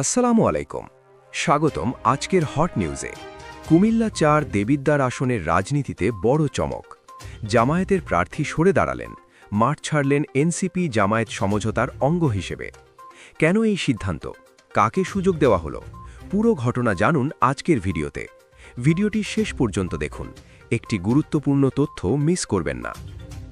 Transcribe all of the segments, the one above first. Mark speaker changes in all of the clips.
Speaker 1: আসসালামু আলাইকুম। স্বাগতম আজকের হট নিউজে কুমিল্লা চার দেবিদ্বার আসনের রাজনীতিতে বড় চমক। জামায়াতের প্রার্থী সরে দাঁড়ালেন। মাঠ ছাড়লেন এনসিপি জামায়াত সমঝোতার অঙ্গ হিসেবে। কেন এই সিদ্ধান্ত? কাকে সুযোগ দেওয়া হলো? পুরো ঘটনা জানুন আজকের ভিডিওতে। ভিডিওটি শেষ পর্যন্ত দেখুন। একটি গুরুত্বপূর্ণ তথ্য মিস করবেন না।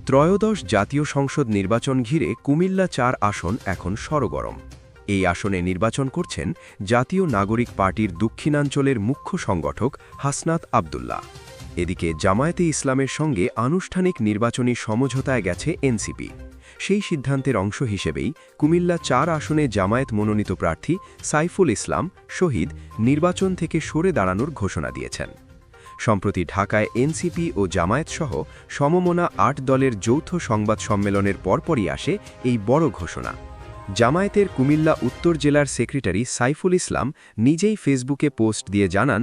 Speaker 1: ত্রয়োদশ জাতীয় সংসদ নির্বাচন ঘিরে কুমিল্লা চার আসন এখন সরগরম। এই আসনে নির্বাচন করছেন জাতীয় নাগরিক পার্টির দক্ষিণাঞ্চলের মুখ্য সংগঠক হাসনাত আবদুল্লাহ। এদিকে জামায়াতে ইসলামের সঙ্গে আনুষ্ঠানিক নির্বাচনী সমঝোতায় গেছে এনসিপি। সেই সিদ্ধান্তের অংশ হিসেবেই কুমিল্লা চার আসনে জামায়াত মনোনীত প্রার্থী সাইফুল ইসলাম শহীদ নির্বাচন থেকে সরে দাঁড়ানোর ঘোষণা দিয়েছেন। সম্প্রতি ঢাকায় এনসিপি ও জামায়াতসহ সমমনা আট দলের যৌথ সংবাদ সম্মেলনের পরপরই আসে এই বড় ঘোষণা। জামায়াতের কুমিল্লা উত্তর জেলার সেক্রেটারি সাইফুল ইসলাম নিজেই ফেসবুকে পোস্ট দিয়ে জানান,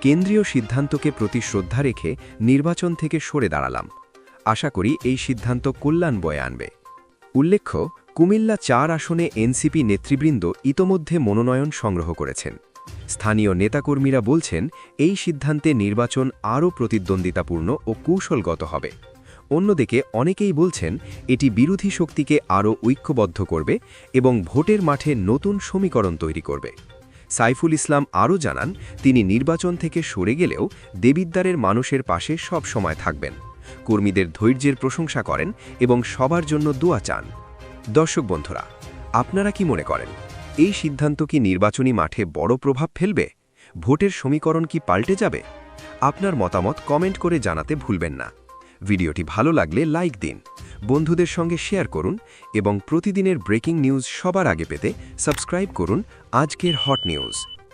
Speaker 1: কেন্দ্রীয় সিদ্ধান্তকে প্রতি শ্রদ্ধা রেখে নির্বাচন থেকে সরে দাঁড়ালাম। আশা করি এই সিদ্ধান্ত কল্যাণ বয়ে আনবে। উল্লেখ্য, কুমিল্লা চার আসনে এনসিপি নেতৃবৃন্দ ইতোমধ্যে মনোনয়ন সংগ্রহ করেছেন। স্থানীয় নেতাকর্মীরা বলছেন, এই সিদ্ধান্তে নির্বাচন আরও প্রতিদ্বন্দ্বিতাপূর্ণ ও কৌশলগত হবে। অন্যদিকে অনেকেই বলছেন, এটি বিরোধী শক্তিকে আরও ঐক্যবদ্ধ করবে এবং ভোটের মাঠে নতুন সমীকরণ তৈরি করবে। সাইফুল ইসলাম আরও জানান, তিনি নির্বাচন থেকে সরে গেলেও দেবিদ্বারের মানুষের পাশে সব সময় থাকবেন। কর্মীদের ধৈর্যের প্রশংসা করেন এবং সবার জন্য দোয়া চান। দর্শক বন্ধুরা, আপনারা কি মনে করেন, এই সিদ্ধান্ত কি নির্বাচনী মাঠে বড় প্রভাব ফেলবে? ভোটের সমীকরণ কি পাল্টে যাবে? আপনার মতামত কমেন্ট করে জানাতে ভুলবেন না। ভিডিওটি ভালো লাগলে লাইক দিন। বন্ধুদের সঙ্গে শেয়ার করুন এবং প্রতিদিনের ব্রেকিং নিউজ সবার আগে পেতে সাবস্ক্রাইব করুন আজকের হট নিউজ।